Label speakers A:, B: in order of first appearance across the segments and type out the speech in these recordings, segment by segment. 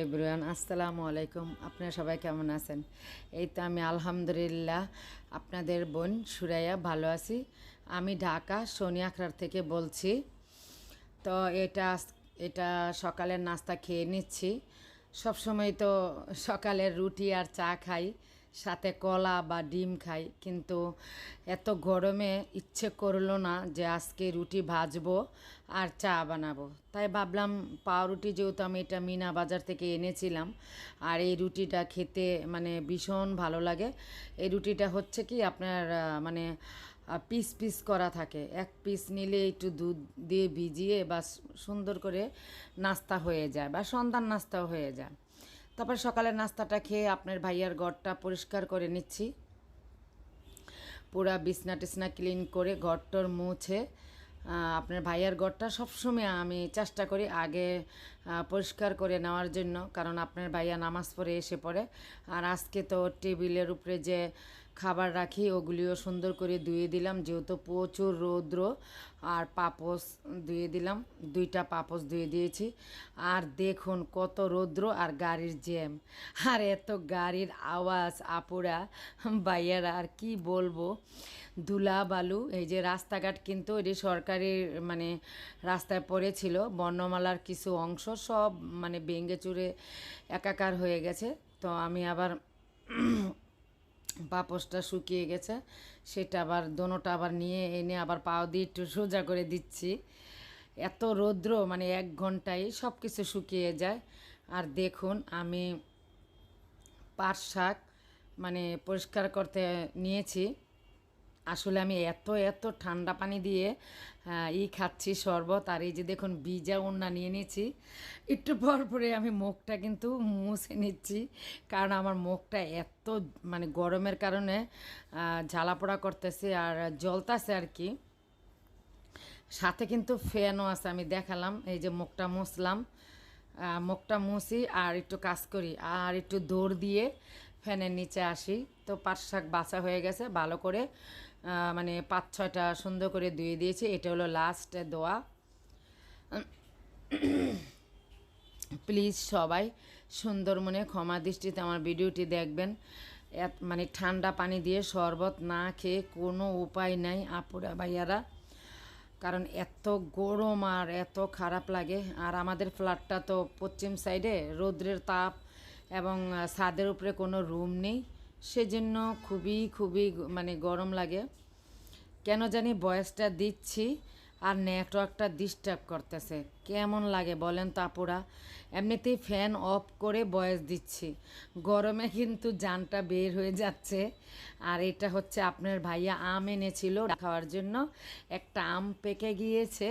A: Everyone আসসালামু আলাইকুম। আপনারা সবাই কেমন আছেন? এই তো আমি আলহামদুলিল্লাহ আপনাদের বোন সুরাইয়া ভালো আছি। আমি ঢাকা সোনি আখড়ার থেকে বলছি। তো এটা এটা সকালের নাস্তা খেয়ে নিচ্ছি। সবসময় তো সকালের রুটি আর চা খাই। সাথে কলা বা ডিম খাই, কিন্তু এত গরমে ইচ্ছে করল না যে আজকে রুটি ভাজবো আর চা বানাবো। তাই ভাবলাম পাউরুটি যেহেতু আমি এটা মিনা বাজার থেকে এনেছিলাম, আর এই রুটিটা খেতে মানে ভীষণ ভালো লাগে। এই রুটিটা হচ্ছে কি আপনার মানে পিস পিস করা থাকে। এক পিস নিলে একটু দুধ দিয়ে ভিজিয়ে বা সুন্দর করে নাস্তা হয়ে যায় বা সন্ধ্যার নাস্তাও হয়ে যায়। তারপর সকালে নাস্তাটা খেয়ে আপনার ভাইয়ার ঘরটা পরিষ্কার করে নিচ্ছি। পুরা বিছনা টিসনা ক্লিন করে ঘরটর মুছে আপনার ভাইয়ার ঘরটা সবসময় আমি চেষ্টা করি আগে পরিষ্কার করে নেওয়ার জন্য, কারণ আপনার ভাইয়া নামাজ পড়ে এসে পড়ে। আর আজকে তো টেবিলের উপরে যে খাবার রাখি, ওগুলিও সুন্দর করে ধুয়ে দিলাম, যেহেতু প্রচুর রৌদ্র, আর পাপোস ধুয়ে দিলাম, দুইটা পাপোস ধুয়ে দিয়েছি। আর দেখুন কত রৌদ্র আর গাড়ির জ্যাম। আর এত গাড়ির আওয়াজ, আপুরা বাইয়ারা আর কি বলব? ধুলা বালু, এই যে রাস্তাঘাট কিন্তু এটি সরকারি মানে রাস্তায় পড়েছিল, বর্ণমালার কিছু অংশ সব মানে ভেঙে চুরে একাকার হয়ে গেছে। তো আমি আবার পাপোসটা শুকিয়ে গেছে, সেটা আবার দোনোটা আবার নিয়ে এনে আবার পাও দিয়ে একটু সোজা করে দিচ্ছি। এত রৌদ্র মানে এক ঘন্টায় সব কিছু শুকিয়ে যায়। আর দেখুন, আমি পাট শাক মানে পরিষ্কার করতে নিয়েছি। আসলে আমি এত এত ঠান্ডা পানি দিয়ে ই খাচ্ছি শরবত আর এই যে দেখুন বিজা ওড়না নিয়ে নিয়েছি। একটু পর পরে আমি মুখটা কিন্তু মুছে নিচ্ছি, কারণ আমার মুখটা এত মানে গরমের কারণে জ্বালাপোড়া করতেছে আর জলতাছে আর কি। সাথে কিন্তু ফ্যানও আছে, আমি দেখালাম, এই যে মুখটা মুছলাম মুখটা মুছি আর একটু কাজ করি আর একটু দৌড় দিয়ে ফ্যানের নিচে আসি। তো পাট শাক বাছা হয়ে গেছে, ভালো করে মানে পাঁচ ছয়টা সুন্দর করে ধুয়ে দিয়েছি। এটা হলো লাস্ট দোয়া। প্লিজ সবাই সুন্দর মনে ক্ষমা দৃষ্টিতে আমার ভিডিওটি দেখবেন। মানে ঠান্ডা পানি দিয়ে শরবত না খেয়ে কোনো উপায় নাই আপুরা ভাইয়ারা। কারণ এত গরম আর এত খারাপ লাগে। আর আমাদের ফ্ল্যাটটা তো পশ্চিম সাইডে রৌদ্রের তাপ এবং ছাদের উপরে কোনো রুম নেই। সেজন্য খুবই খুবই মানে গরম লাগে। কেন জানি বয়সটা দিচ্ছি আর নেটওয়ার্কটা ডিস্টার্ব করতেছে। কেমন লাগে বলেন তো আপুরা? এমনিতেই ফ্যান অফ করে বয়স দিচ্ছি। গরমে কিন্তু জানটা বের হয়ে যাচ্ছে। আর এটা হচ্ছে আপনার ভাইয়া আম এনেছিল খাওয়ার জন্য। একটা আম পেকে গিয়েছে।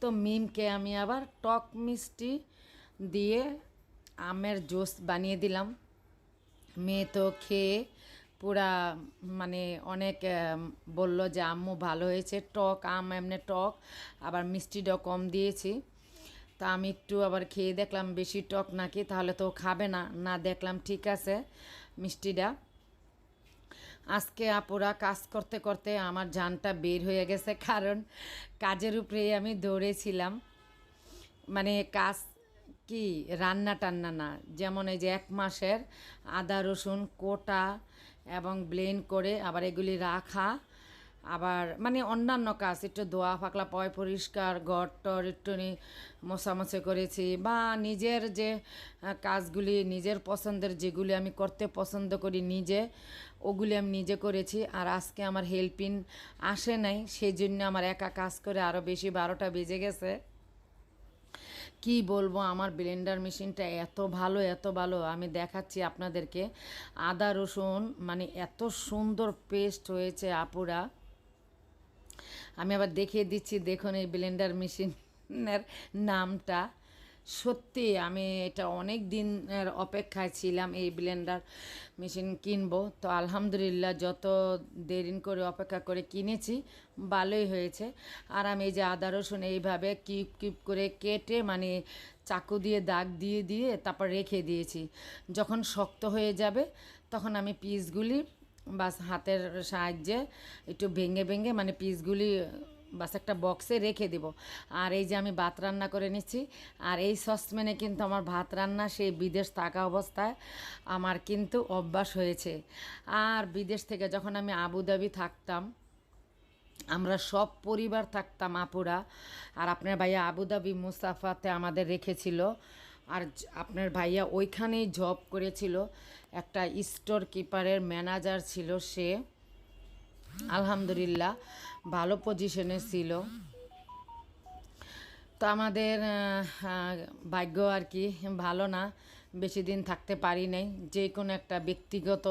A: তো মিমকে আমি আবার টক মিষ্টি দিয়ে আমের জুস বানিয়ে দিলাম। মেয়ে তো খেয়ে পুরা মানে অনেক বলল যে আম্মু ভালো হয়েছে, টক, আম এমনি টক, আবার মিষ্টিটাও কম দিয়েছি। তা আমি একটু আবার খেয়ে দেখলাম বেশি টক নাকি, তাহলে তো খাবে না। না দেখলাম ঠিক আছে মিষ্টিটা। আজকে আপুরা কাজ করতে করতে আমার জানটা বের হয়ে গেছে, কারণ কাজের উপরেই আমি দৌড়েছিলাম। মানে কাজ কি রান্না টান্না না। যেমন এই যে এক মাসের আদা, রসুন, কোটা এবং ব্লেন্ড করে আবার এগুলি রাখা। আবার মানে অন্যান্য কাজ, একটু দোয়া ফাকলা পয় পরিষ্কার, ঘর টর একটু মশামশি করেছি বা নিজের যে কাজগুলি, নিজের পছন্দের যেগুলি আমি করতে পছন্দ করি নিজে, ওগুলি আমি নিজে করেছি। আর আজকে আমার হেল্পিন আসে নাই সেই জন্য আমার একা কাজ করে আরও বেশি বারোটা বেজে গেছে। কি বলব, আমার ব্লেন্ডার মেশিনটা এত ভালো এত ভালো। আমি দেখাচ্ছি আপনাদেরকে। আদা, রসুন মানে এত সুন্দর পেস্ট হয়েছে আপুরা। আমি আবার দেখিয়ে দিচ্ছি, দেখুন এই ব্লেন্ডার মেশিনের নামটা। সত্যি আমি এটা অনেক দিনের অপেক্ষায় ছিলাম এই ব্লেন্ডার মেশিন কিনবো। তো আলহামদুলিল্লাহ যত দেরিন করে অপেক্ষা করে কিনেছি, ভালোই হয়েছে। আর আমি এই যে আদা, রসুন এইভাবে কিপ কিপ করে কেটে মানে চাকু দিয়ে, দাগ দিয়ে দিয়ে তারপর রেখে দিয়েছি। যখন শক্ত হয়ে যাবে তখন আমি পিসগুলি বাস হাতের সাহায্যে একটু ভেঙে ভেঙে মানে পিসগুলি বাস একটা বক্সে রেখে দিব। আর এই যে আমি ভাত রান্না করে নিচ্ছি, আর এই সসপ্যানে কিন্তু আমার ভাত রান্না, সেই বিদেশ থাকা অবস্থায় আমার কিন্তু অভ্যাস হয়েছে। আর বিদেশ থেকে যখন আমি আবুধাবি থাকতাম, আমরা সব পরিবার থাকতাম আপুরা। আর আপনার ভাইয়া আবুধাবি মুস্তাফাতে আমাদের রেখেছিল। আর আপনার ভাইয়া ওইখানেই জব করেছিল। একটা স্টোর কিপারের ম্যানেজার ছিল সে। আলহামদুলিল্লাহ। ভালো পজিশনে ছিল। তো আমাদের ভাগ্য আর কি ভালো না। বেশি দিন থাকতে পারি নাই। যে কোনো একটা ব্যক্তিগত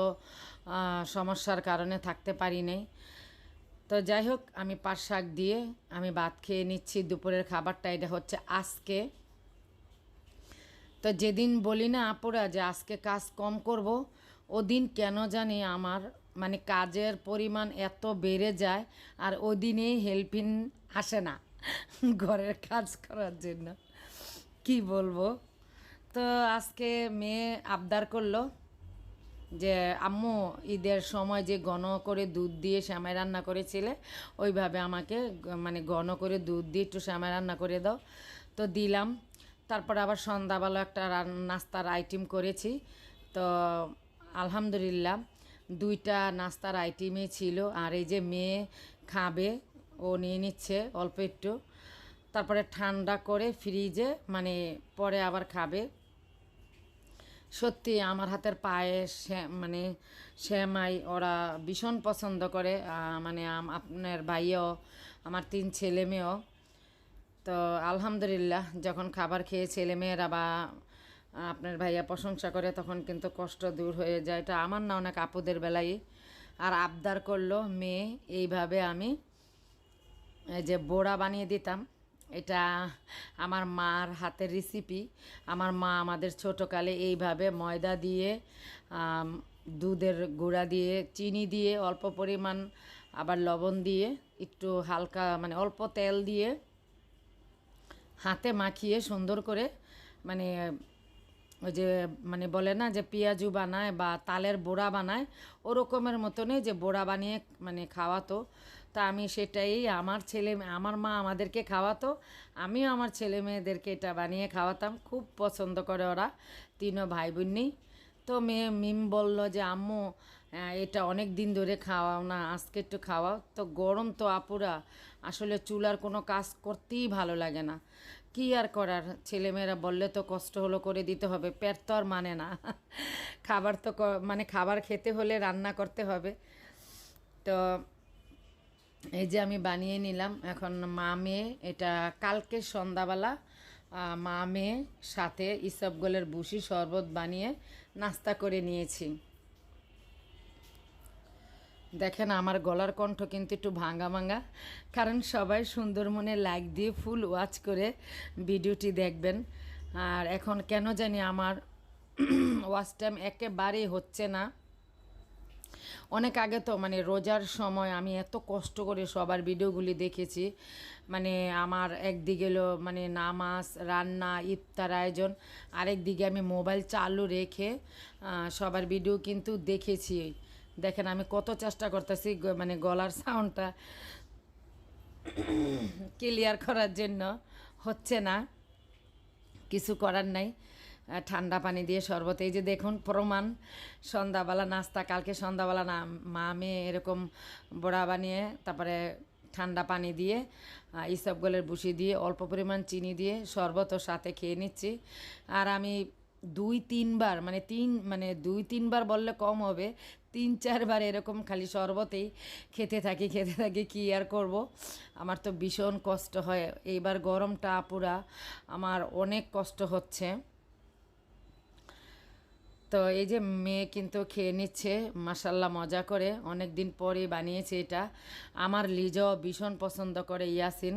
A: সমস্যার কারণে থাকতে পারি নাই। তো যাই হোক, আমি পাট শাক দিয়ে আমি ভাত খেয়ে নিচ্ছি। দুপুরের খাবারটা এটা হচ্ছে আজকে। তো যেদিন বলি না আপুরা যে আজকে কাজ কম করব, ওদিন কেন জানি আমার মানে কাজের পরিমাণ এত বেড়ে যায় আর ওই ওদিনেই হেল্পিং আসে না ঘরের কাজ করার জন্য। কি বলব? তো আজকে মেয়ে আবদার করল যে, আম্মু, ঈদের সময় যে ঘন করে দুধ দিয়ে শ্যামাই রান্না করেছিলে, ওইভাবে আমাকে মানে ঘন করে দুধ দিয়ে একটু শ্যামাই রান্না করে দাও। তো দিলাম। তারপর আবার সন্ধ্যাবেলা একটা নাস্তার আইটেম করেছি। তো আলহামদুলিল্লাহ। দুইটা নাস্তার আইটেমই ছিল। আর এই যে মেয়ে খাবে, ও নিয়ে নিচ্ছে অল্প একটু। তারপরে ঠান্ডা করে ফ্রিজে মানে পরে আবার খাবে। সত্যি আমার হাতের শ্যা- মানে শ্যামাই ওরা ভীষণ পছন্দ করে। মানে আপনার ভাইও, আমার তিন ছেলে মেয়েও। তো আলহামদুলিল্লাহ, যখন খাবার খেয়ে ছেলে মেয়েরা বা আপনার ভাইয়া প্রশংসা করে তখন কিন্তু কষ্ট দূর হয়ে যায়। এটা আমার না অনেক আপুদের বেলায়। আর আবদার করল মেয়ে, এইভাবে আমি এই যে বোড়া বানিয়ে দিতাম। এটা আমার মার হাতের রেসিপি আমার মা আমাদের ছোটোকালে এইভাবে ময়দা দিয়ে দুধের গুঁড়া দিয়ে, চিনি দিয়ে, অল্প পরিমাণ আবার লবণ দিয়ে, একটু হালকা মানে অল্প তেল দিয়ে হাতে মাখিয়ে সুন্দর করে মানে ওই যে মানে বলে না যে পেঁয়াজু বানায় বা তালের বোড়া বানায়, ওরকমের মতনই যে বোড়া বানিয়ে মানে খাওয়াতো। তা আমি সেটাই আমার ছেলে, আমার মা আমাদেরকে খাওয়াতো, আমিও আমার ছেলে মেয়েদেরকে এটা বানিয়ে খাওয়াতাম, খুব পছন্দ করে ওরা, তিনও ভাই বোনই তো মেয়ে মিম বলল যে, আম্মু এটা অনেক দিন ধরে খাওয়াও না, আজকে একটু খাওয়াও। তো গরম তো আপুরা, আসলে চুলার কোনো কাজ করতেই ভালো লাগে না। কি আর করার, ছেলেমেয়েরা বললে তো কষ্ট হলো করে দিতে হবে, পেট তো আর মানে না। খাবার তো মানে খাবার খেতে হলে রান্না করতে হবে। তো এই যে আমি বানিয়ে নিলাম, এখন মা মেয়ে, এটা কালকে সন্ধ্যাবেলা মা মেয়ে সাথে ইসবগোলের বুসি শরবত বানিয়ে নাস্তা করে নিয়েছি। দেখেন আমার গলার কণ্ঠ কিন্তু একটু ভাঙা ভাঙা। কারণ সবাই সুন্দর মনে লাইক দিয়ে ফুল ওয়াচ করে ভিডিওটি দেখবেন। আর এখন কেন জানি আমার ওয়াচ টাইম একেবারেই হচ্ছে না। অনেক আগে তো মানে রোজার সময় আমি এত কষ্ট করে সবার ভিডিওগুলি দেখেছি। মানে আমার একদিকে মানে নামাজ, রান্না, ইফতার আয়োজন, আরেকদিকে আমি মোবাইল চালু রেখে সবার ভিডিও কিন্তু দেখেছি। দেখেন, আমি কত চেষ্টা করতেছি মানে গলার সাউন্ডটা ক্লিয়ার করার জন্য। হচ্ছে না, কিছু করার নাই। ঠান্ডা পানি দিয়ে শরবত। এই যে দেখুন, প্রমাণ, সন্ধ্যাবেলা নাস্তা, কালকে সন্ধ্যাবেলা না, মা মেয়ে এরকম বড়া বানিয়ে, তারপরে ঠান্ডা পানি দিয়ে ইসবগোলের বুসি দিয়ে, অল্প পরিমাণ চিনি দিয়ে শরবতও সাথে খেয়ে নিচ্ছি। আর আমি দুই তিনবার মানে তিন মানে দুই তিনবার বললে কম হবে, তিন চারবার এরকম খালি শরবতেই খেতে থাকি খেতে থাকি, কী আর করব? আমার তো ভীষণ কষ্ট হয়। এইবার গরমটা পুরা, আমার অনেক কষ্ট হচ্ছে। তো এই যে মেয়ে কিন্তু খেয়ে নিচ্ছে মাসাল্লাহ মজা করে অনেক দিন পরে বানিয়েছে এটা। আমার লিজাও ভীষণ পছন্দ করে ইয়াসিন।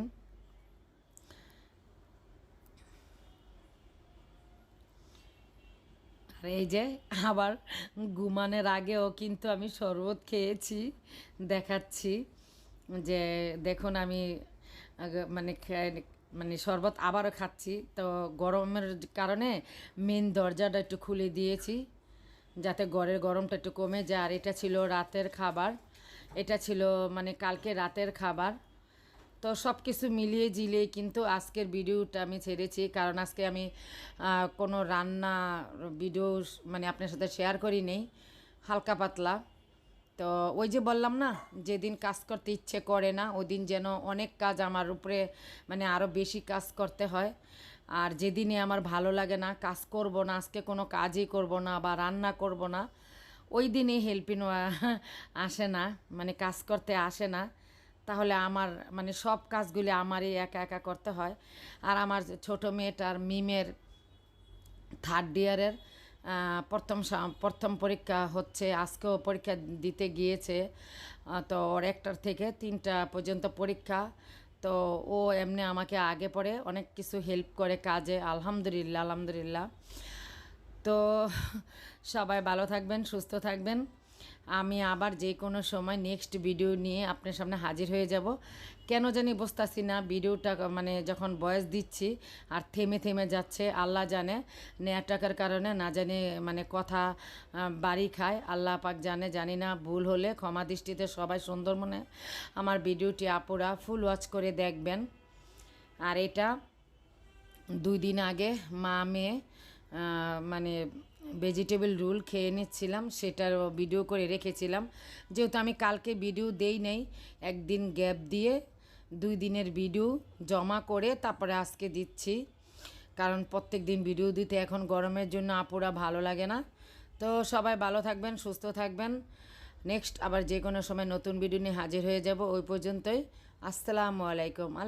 A: আর এই যে আবার ঘুমানোর আগেও কিন্তু আমি শরবত খেয়েছি, দেখাচ্ছি যে দেখুন আমি মানে মানে শরবত আবারও খাচ্ছি। তো গরমের কারণে মেন দরজাটা একটু খুলে দিয়েছি যাতে ঘরের গরমটা একটু কমে যায়। আর এটা ছিল রাতের খাবার, এটা ছিল মানে কালকে রাতের খাবার। তো সব কিছু মিলিয়ে জিলিয়ে কিন্তু আজকের ভিডিওটা আমি ছেড়েছি। কারণ আজকে আমি কোনো রান্না ভিডিও মানে আপনার সাথে শেয়ার করি নেই, হালকা পাতলা। তো ওই যে বললাম না, যেদিন কাজ করতে ইচ্ছে করে না ওই দিন যেন অনেক কাজ আমার উপরে মানে আরও বেশি কাজ করতে হয়। আর যেদিনে আমার ভালো লাগে না, কাজ করব না, আজকে কোনো কাজই করব না বা রান্না করব না, ওই দিনই হেল্পিং আসে না মানে কাজ করতে আসে না। তাহলে আমার মানে সব কাজগুলি আমারই একা একা করতে হয়। আর আমার ছোট মেয়েটার মিমের থার্ড ইয়ারের প্রথম প্রথম পরীক্ষা হচ্ছে, আজকেও পরীক্ষা দিতে গিয়েছে। তো ওর একটার থেকে তিনটা পর্যন্ত পরীক্ষা। তো ও এমনি আমাকে আগে পড়ে, অনেক কিছু হেল্প করে কাজে, আলহামদুলিল্লাহ আলহামদুলিল্লাহ। তো সবাই ভালো থাকবেন, সুস্থ থাকবেন। আমি আবার যে কোনো সময় নেক্সট ভিডিও নিয়ে আপনার সামনে হাজির হয়ে যাব। কেন জানি বুঝতেছি না ভিডিওটা মানে যখন বয়স দিচ্ছি আর থেমে থেমে যাচ্ছে, আল্লাহ জানে নেটওয়ার্কের কারণে না জানি মানে কথা বাড়ি খায়, আল্লাহ পাক জানে, জানি না ভুল হলে ক্ষমা দৃষ্টিতে সবাই সুন্দর মনে। আমার ভিডিওটি আপুরা ফুল ওয়াচ করে দেখবেন। আর এটা দুই দিন আগে মা মেয়ে মানে ভেজিটেবল রোল খেয়ে নিচ্ছিলাম, সেটার ভিডিও করে রেখেছিলাম। যেহেতু আমি কালকে ভিডিও দেই নেই, একদিন গ্যাপ দিয়ে দুই দিনের ভিডিও জমা করে তারপরে আজকে দিচ্ছি। কারণ প্রত্যেক দিন ভিডিও দিতে এখন গরমের জন্য আপুরা ভালো লাগে না। তো সবাই ভালো থাকবেন, সুস্থ থাকবেন। নেক্সট আবার যে কোনো সময় নতুন ভিডিও নিয়ে হাজির হয়ে যাব, ওই পর্যন্তই। আসসালামু আলাইকুম। আল্লাহ